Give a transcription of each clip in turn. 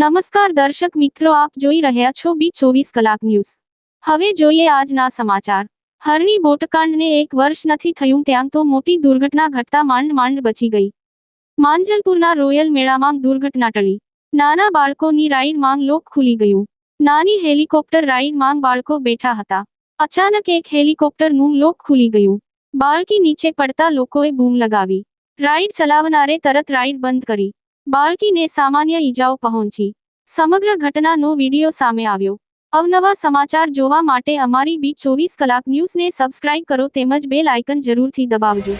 નમસ્કાર દર્શક મિત્રો, આપ જોઈ રહ્યા છો બી ચોવીસ કલાક ન્યૂઝ. હવે જોઈએ આજના સમાચાર. હરણી બોટકાંડને એક વર્ષ નથી થયું ત્યાં તો મોટી દુર્ઘટના ઘટતા માંડ માંડ બચી ગઈ. માંજલપુરના રોયલ મેળામાં દુર્ઘટના ટળી. નાના બાળકોની રાઈડ માંગ લોક ખુલી ગયું. નાની હેલિકોપ્ટર રાઈડ માંગ બાળકો બેઠા હતા. અચાનક એક હેલિકોપ્ટરનું લોક ખુલી ગયું. બાળકી નીચે પડતા લોકોએ બૂમ લગાવી. રાઈડ ચલાવનારે તરત રાઈડ બંધ કરી. બાળકીને સામાન્ય ઈજાઓ પહોંચી. સમગ્ર ઘટનાનો વીડિયો સામે આવ્યો. અવનવા સમાચાર જોવા માટે અમારી બી ચોવીસ કલાક ન્યૂઝને સબસ્ક્રાઇબ કરો તેમજ બેલ આઇકન જરૂરથી દબાવજો.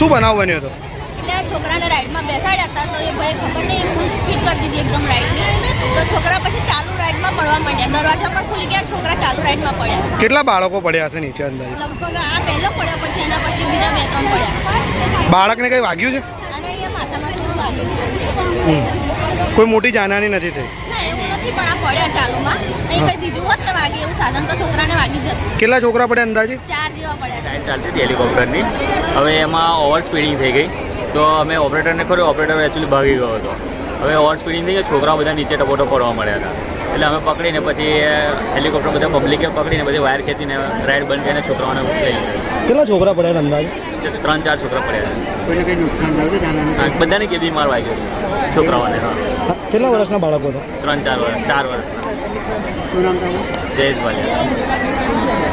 શું બનાવ બન્યો હતો? એટલે છોકરાને રાઈડમાં બેસાડ્યા હતા તો એ ભાઈ ખબર નહીં ફૂલ સ્પીડ કરી દીધી એકદમ રાઈડની. તો છોકરા પછી ચાલુ રાઈડમાં પડવા માંડ્યા. દરવાજા પણ ખુલી ગયા છોકરા ચાલુ રાઈડમાં પડ્યા. કેટલા બાળકો પડ્યા હશે નીચે અંદર લગભગ આ પહેલો પડ્યો પછી એના પછી બીજા બે ત્રણ પડ્યા. બાળકને કંઈ વાગ્યું છે? અને અહીંયા માથામાં થોડું વાગ્યું હમ. કોઈ મોટી જાનહાની નથી થઈ? નથી પણ આ પડ્યા ચાલુમાં. અહીં કંઈ બીજું હોત ને વાગે એવું સાધન તો છોકરાને વાગી જતું કેટલા છોકરા પડ્યા અંદાજે? ચાર જેવા પડ્યા છે. ચાલતી હતી હેલિકોપ્ટરની. હવે એમાં ઓવર સ્પીડિંગ થઈ ગઈ. તો અમે ઓપરેટરને ખરો ઓપરેટર એકચ્યુઅલી ભાગી ગયો હતો. હવે ઓવર સ્પીડિંગ થઈ ગઈ. છોકરાઓ બધા નીચે ટપોટો પડવા મળ્યા હતા. એટલે અમે પકડીને પછી હેલિકોપ્ટર બધા પબ્લિકે પકડીને પછી વાયર ખેંચીને રાઈડ બંધ કરીને છોકરાઓને લઈ લીધા. કેટલા છોકરા પડ્યા અંદાજે? ત્રણ ચાર છોકરા પડ્યા હતા. બધાને કે માર વાગ્યો છોકરાઓને હા. કેટલા વર્ષના બાળકો હતા ત્રણ ચાર વર્ષ ચાર વર્ષના. શું નામ તમારું? જયેશ વાલિયા